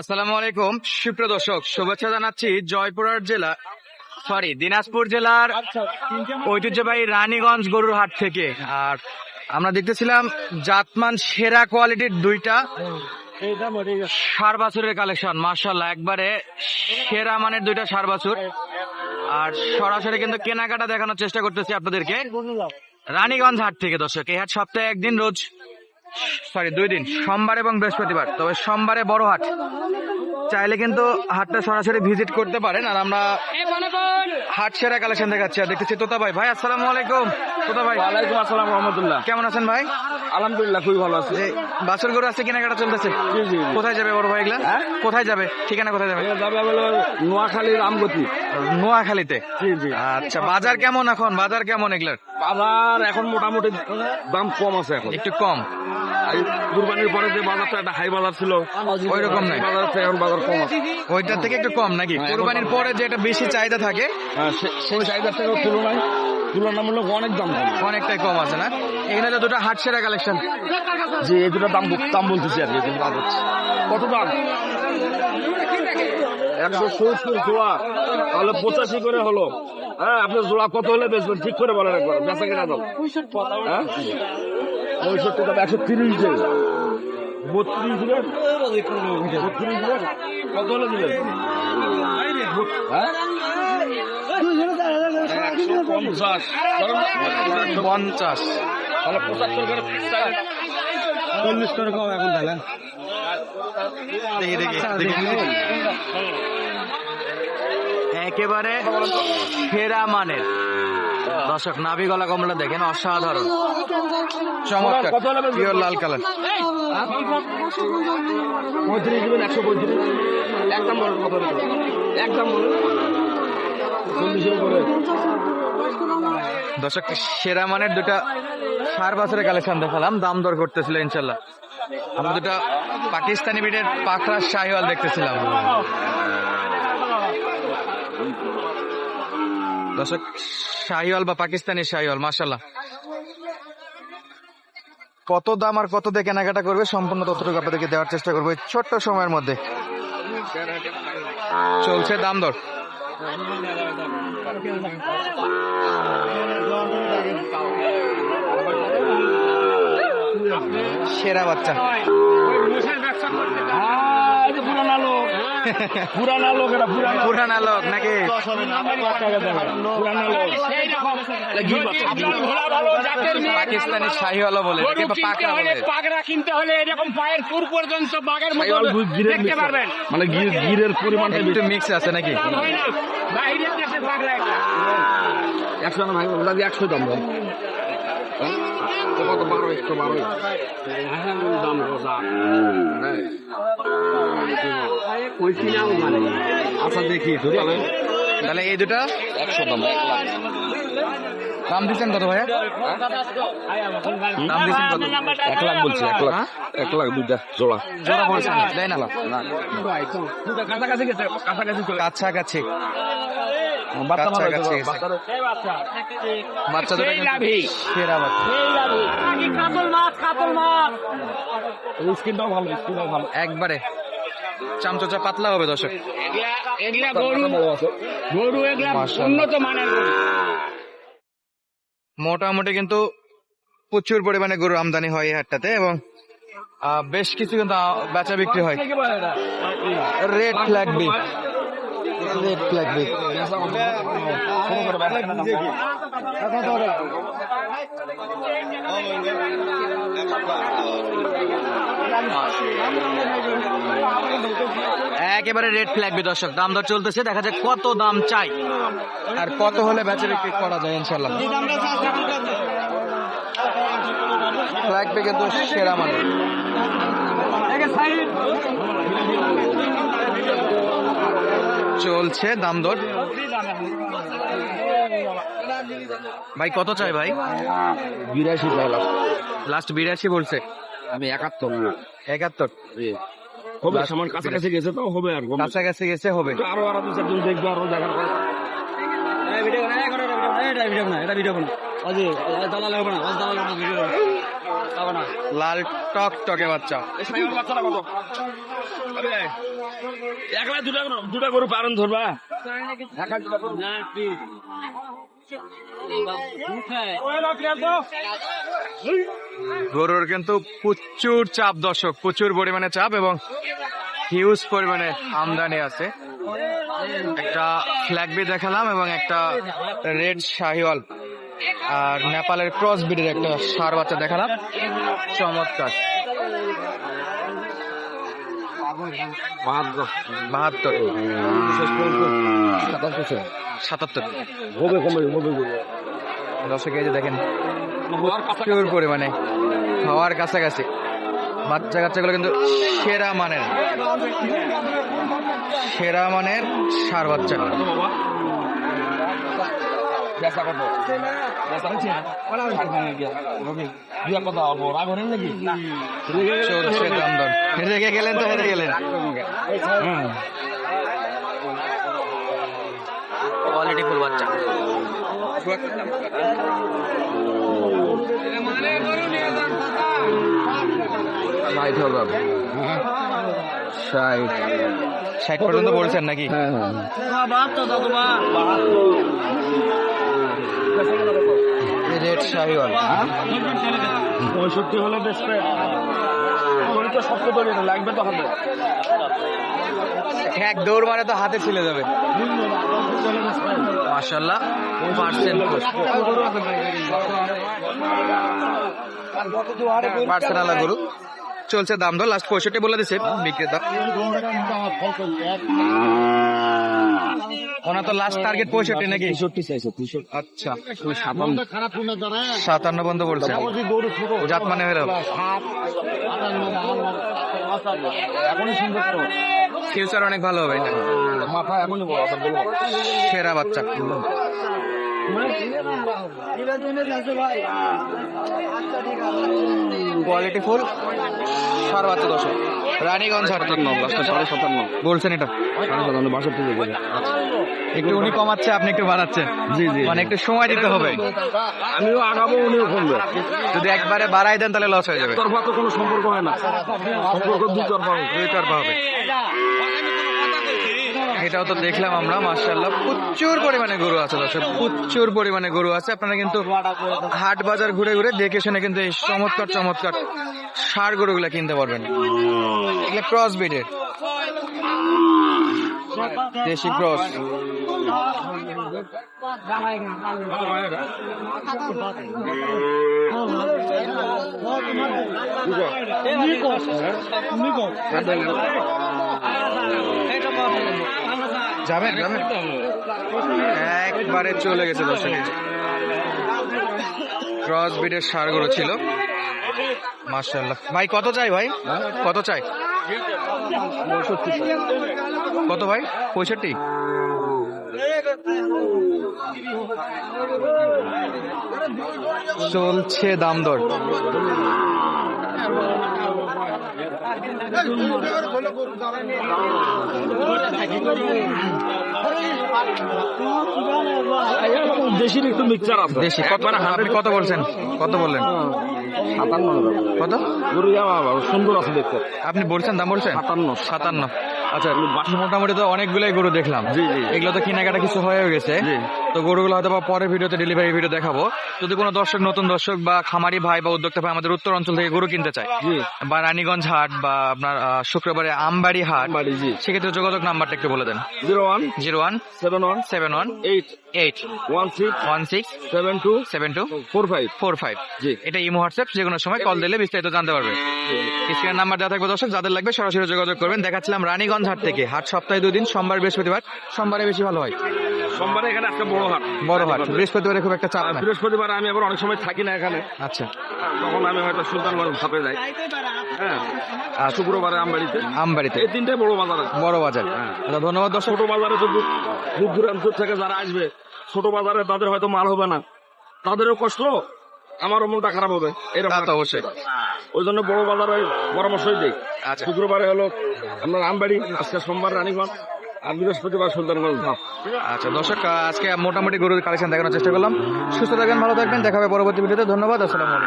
আসসালামু আলাইকুম। সুপ্রিয় দর্শক, শুভেচ্ছা জানাচ্ছি জয়পুরহাট জেলা সরি দিনাজপুর জেলার ঐতিহ্যবাহী রানীগঞ্জ গরুর হাট থেকে। আর আমরা দেখতেছিলাম জাতমান সেরা কোয়ালিটির দুইটা সার বাছুরের কালেকশন। মার্শাল্লাহ একবারে সেরা মানের দুইটা সার বাছুর আর সরাসরি কিন্তু কেনাকাটা দেখানোর চেষ্টা করতেছি আপনাদেরকে। রানীগঞ্জ হাট থেকে, দর্শক, এই হাট সপ্তাহে একদিন রোজ সরি দুই দিন। সোমবার এবং বৃহস্পতিবার। তবে সোমবারে বড় হাট। চাইলে কিন্তু হাটটা সরাসরি ভিজিট করতে পারেন, আর আমরা হাট সেরা কালেকশন দেখাচ্ছি আর দেখতেছি তোতা ভাই। ভাই আসসালামু আলাইকুম। তোতা ভাই ওয়ালাইকুম আসসালাম রহমতুল্লাহ। কেমন আছেন ভাই? আলহামদুলিল্লাহ খুবই ভালো আছি। বাছুর গরু আছে কেনাকাটা চলতেছে। কোথায় যাবে বড় ভাই এগুলা? হ্যাঁ? কোথায় যাবে? ঠিকানা কোথায় যাবে? যাবে নোয়াখালী রামগতি নোয়াখালীতে? জি জি। আচ্ছা বাজার কেমন এখন? বাজার কেমন এগুলার? বাজার এখন মোটামুটি দাম কম আছে এখন। একটু কম। কুরবানির পরে যে বাজারটা একটা হাই বাজার ছিল ওই রকম নাই। বাজার থেকে এখন বাজার কম আছে। ওইটার থেকে একটু কম নাকি? হ্যাঁ, কোরবানির পরে যে একটা বেশি চাহিদা থাকে? হ্যাঁ সেই চাহিদার থেকে তুলনায় তুলনামূলক অনেক দাম কম। অনেকটাই কম আছে না? এখানে তো দুটো হাট সেরা কালেকশন যে এই দুটো দাম দাম বলতেছি আর কি হচ্ছে। কত দাম? একশো সত্তর জোড়া। তাহলে পঁচাশি করে হলো। হ্যাঁ আপনার জোড়া কত হলে বেচবেন? ঠিক করে বলেন একবার। বেচা কিনা দাম। হ্যাঁ? পঁয়ষট্টি দাম একশো তিরিশ দিন বত্রিশ দিলেন বত্রিশ দিলেন কত হলে দিলেন একশো পঞ্চাশ। পঞ্চাশ। তাহলে পঁচাত্তর করে চল্লিশ করে কম এখন তাহলে। দেখি একেবারে ফেরা মানের। দর্শক নাভি গলা কমলা দেখেন অসাধারণ। চমৎকার? পিওর লাল কালার পঁয়ত্রিশ দিবেন একশো পঁয়ত্রিশ একদম বলেন কত একদম বলেন দর্শক সেরা মানের দুটা সার বছরের কালেকশন দেখালাম। দাম দর করতেছিল ইনশাল্লাহ আমরা দুটা পাকিস্তানি বিটের পাখরা শাহিওয়াল দেখতেছিলাম। দর্শক শাহিওয়াল বা পাকিস্তানি শাহিওয়াল মাশাল্লাহ কত দাম আর কত দিয়ে কেনাকাটা করবে সম্পূর্ণ তথ্যটুকু আপনাদেরকে দেওয়ার চেষ্টা করব ছোট্ট সময়ের মধ্যে। চলছে দাম দর। সেরা বাচ্চা। পুরানা লোক। পুরানা লোক এটা পুরানা পুরানা লোক নাকি? পুরানা লোক। এটা গির বাচ্চা, গির বাচ্চা। পাকিস্তানি শাহিওয়ালা বলে এটাকে বলে? পাগড়া কিনতে হলে এরকম পায়ের পুর পর্যন্ত বাঘের মতো শাহিওয়াল দুধ গিরের দেখতে পারবেন। মানে গির গিরের পরিমাণটা একটু। মিক্স আছে নাকি? বাইরের দেশে পাগড়া এটা। একশো না ভাই ওটা একশো দাম দাম হ্যাঁ? তো কত বারো একশো বারো। দাম কত দাম। হ্যাঁ। আচ্ছা দেখি তাহলে এই দুটা? একশো দাম এক লাখ দাম দিচ্ছেন কত ভাইয়া? দাম দিচ্ছেন কত? এক লাখ বলছি এক লাখ? এক লাখ দুইটা জোড়া। জোড়া বলছেন দেয় না। কাছাকাছি গেছে কাছাকাছি চলে। কাছাকাছি। বাচ্চা। সেরা বাচ্চা। ভালো ভালো। একবারে। চামচোচা পাতলা হবে দর্শক। এগুলা এগুলা গরু গরু এগুলা উন্নত মানের মোটামুটি কিন্তু প্রচুর পরিমাণে গরু আমদানি হয় এই হাটটাতে এবং বেশ কিছু কিন্তু বেচা বিক্রি হয়। রেড ফ্ল্যাগ বি রেড ফ্ল্যাগ বি একেবারে রেড ফ্ল্যাগ বি দর্শক দাম দর চলতেছে দেখা যাক কত দাম চাই। আর কত হলে বেচা বিক্রি করা যায় ইনশাল্লাহ ফ্ল্যাগ বি কিন্তু সেরা মানে চলছে দাম দর? ভাই কত চাই ভাই? বিরাশি লাস্ট। বিরাশি বলছে। আমি একাত্তর একাত্তর? হবে সামান কাছাকাছি গেছে তো হবে আর। কাছাকাছি গেছে হবে। আরও আরও দু চারজন দেখবে আরও দেখার পর। এটা ভিডিও না এটা ভিডিও না এটা ভিডিও না লাল টক টকে বাচ্চা। বাচ্চাটা কত? একলা দুটা দুটা গরু পারেন ধরবা? গরুর কিন্তু প্রচুর চাপ দর্শক প্রচুর পরিমাণে চাপ এবং হিউজ পরিমাণে আমদানি আছে। একটা ফ্ল্যাগবি দেখালাম এবং একটা রেড শাহিওয়াল। আর নেপালের ক্রস বিডের একটা সার বাচ্চা দেখালাম। চমৎকার। বাহাত্তর। সাতাত্তর। দর্শক এই যে দেখেন প্রচুর পরিমাণে খাওয়ার কাছাকাছি। বাচ্চা কাচ্চাগুলো কিন্তু সেরা মানের সেরা মানের সার বাচ্চা। হচ্ছে কথা অল্প রাগ হলেন নাকি হেরে গেলেন তো হেরে গেলেন কোয়ালিটি ফুল বাচ্চা ষাট হবে ষাট ষাট পর্যন্ত বলছেন নাকি? রেড শাহিওয়াল পঁয়ষট্টি হলে তোরই তো সত্য তৈরি লাগবে তো হবে এক দৌড় মারে তো হাতে ছিলে যাবে। মাশাল্লাহ পার্সেন্ট পার্সেন্ট। গরু চলছে দাম দর লাস্ট পঁয়ষট্টি বলে দিছে বিক্রেতা ওনার তো লাস্ট টার্গেট পঁয়ষট্টি নাকি? আচ্ছা। সাতান্ন। বন্ধ বলছে। জাত মানে হলো। ফিউচার অনেক ভালো হবে। সেরা বাচ্চা। কোয়ালিটি ফুল সাড়ে বাচ্চা দশক রানীগঞ্জ সাতান্ন সাড়ে সাতান্ন। বলছেন এটা? সাড়ে সাতান্ন বাষট্টি থেকে একটু উনি কমাচ্ছে আপনি একটু বাড়াচ্ছেন। জি জি মানে একটু সময় দিতে হবে। আমিও আগাবো উনিও কমবে। যদি একবারে বাড়াই দেন তাহলে লস হয়ে যাবে। তরফা তো কোনো সম্পর্ক হয় না। সম্পর্ক দুই তরফা। দুই তরফা হবে। এটাও তো দেখলাম আমরা মার্শাল্লাহ প্রচুর পরিমাণে গরু আছে দর্শক প্রচুর পরিমাণে গরু আছে। আপনারা কিন্তু হাট বাজার ঘুরে ঘুরে দেখে শুনে কিন্তু এই চমৎকার চমৎকার সার গরুগুলা কিনতে পারবেন। এগুলো ক্রস ব্রিডের দেশি ক্রস যাবেন? যাবেন? একবারে চলে গেছে দর্শক। ক্রস বিডের সার গরু ছিল। মার্শাল্লাহ ভাই কত চাই ভাই? কত চাই? কত ভাই? পঁয়ষট্টি? চলছে দাম দর। দেশির একটু মিক্সচার আছে। দেশি কত আপনি কত বলছেন? কত বললেন? সাতান্ন। কত? গরু সুন্দর আছে দেখতে। আপনি বলছেন দাম বলছেন? সাতান্ন। সাতান্ন। আচ্ছা মোটামুটি তো অনেকগুলোই গরু দেখলাম। জি, জি। এগুলো তো কেনাকাটা কিছু হয়ে গেছে। জি। তো গরুগুলো হয়তো বা পরের ভিডিওতে ডেলিভারি ভিডিও দেখাবো। যদি কোনো দর্শক নতুন দর্শক বা খামারি ভাই বা উদ্যোক্তা ভাই আমাদের উত্তর অঞ্চল থেকে গরু কিনতে চায় বা রানীগঞ্জ হাট বা আপনার শুক্রবারে আমবাড়ি হাট সেক্ষেত্রে যোগাযোগ নাম্বারটা একটু বলে দেন। Zero one zero one seven one seven one eight eight one six one six seven two seven two four five. Four five. জি। এটা ইমো হোয়াটসঅ্যাপ যে কোনো সময় কল দিলে বিস্তারিত জানতে পারবে। স্ক্রিনের নাম্বার দেওয়া থাকবে দর্শক যাদের লাগবে সরাসরি যোগাযোগ করবেন। দেখাচ্ছিলাম রানীগঞ্জ হাট থেকে। হাট সপ্তাহে দুদিন সোমবার বৃহস্পতিবার। সোমবারে বেশি ভালো হয়। সোমবারে এখানে একটা বড় হাট। বড় হাট। বৃহস্পতিবারে খুব একটা চাপ বৃহস্পতিবার আমি আবার অনেক সময় থাকি না এখানে। আচ্ছা। তখন আমি হয়তো সুলতানগঞ্জ ধাপে যাই। হ্যাঁ। শুক্রবারে আমবাড়িতে। আমবাড়িতে। এই তিনটাই বড় বাজার বড় বাজার। আচ্ছা, ধন্যবাদ দর্শক। ছোট বাজারে তো দূর দূর দূরান্ত থেকে যারা আসবে ছোট বাজারে তাদের হয়তো মাল হবে না। তাদেরও কষ্ট আমারও মনটা খারাপ হবে। এরকম অবশ্যই। ওই জন্য বড় বাজারে পরামর্শই দিই। আচ্ছা। শুক্রবারে হলো আপনার আমবাড়ি আজকে সোমবার রানীগঞ্জ। বৃহস্পতিবার সুলতানগঞ্জ ধাপ। আচ্ছা দর্শক, আজকে মোটামুটি গরুর কালেকশন দেখানোর চেষ্টা করলাম। সুস্থ থাকবেন ভালো থাকবেন দেখা হবে পরবর্তী ভিডিওতে। ধন্যবাদ, আসসালামু আলাইকুম।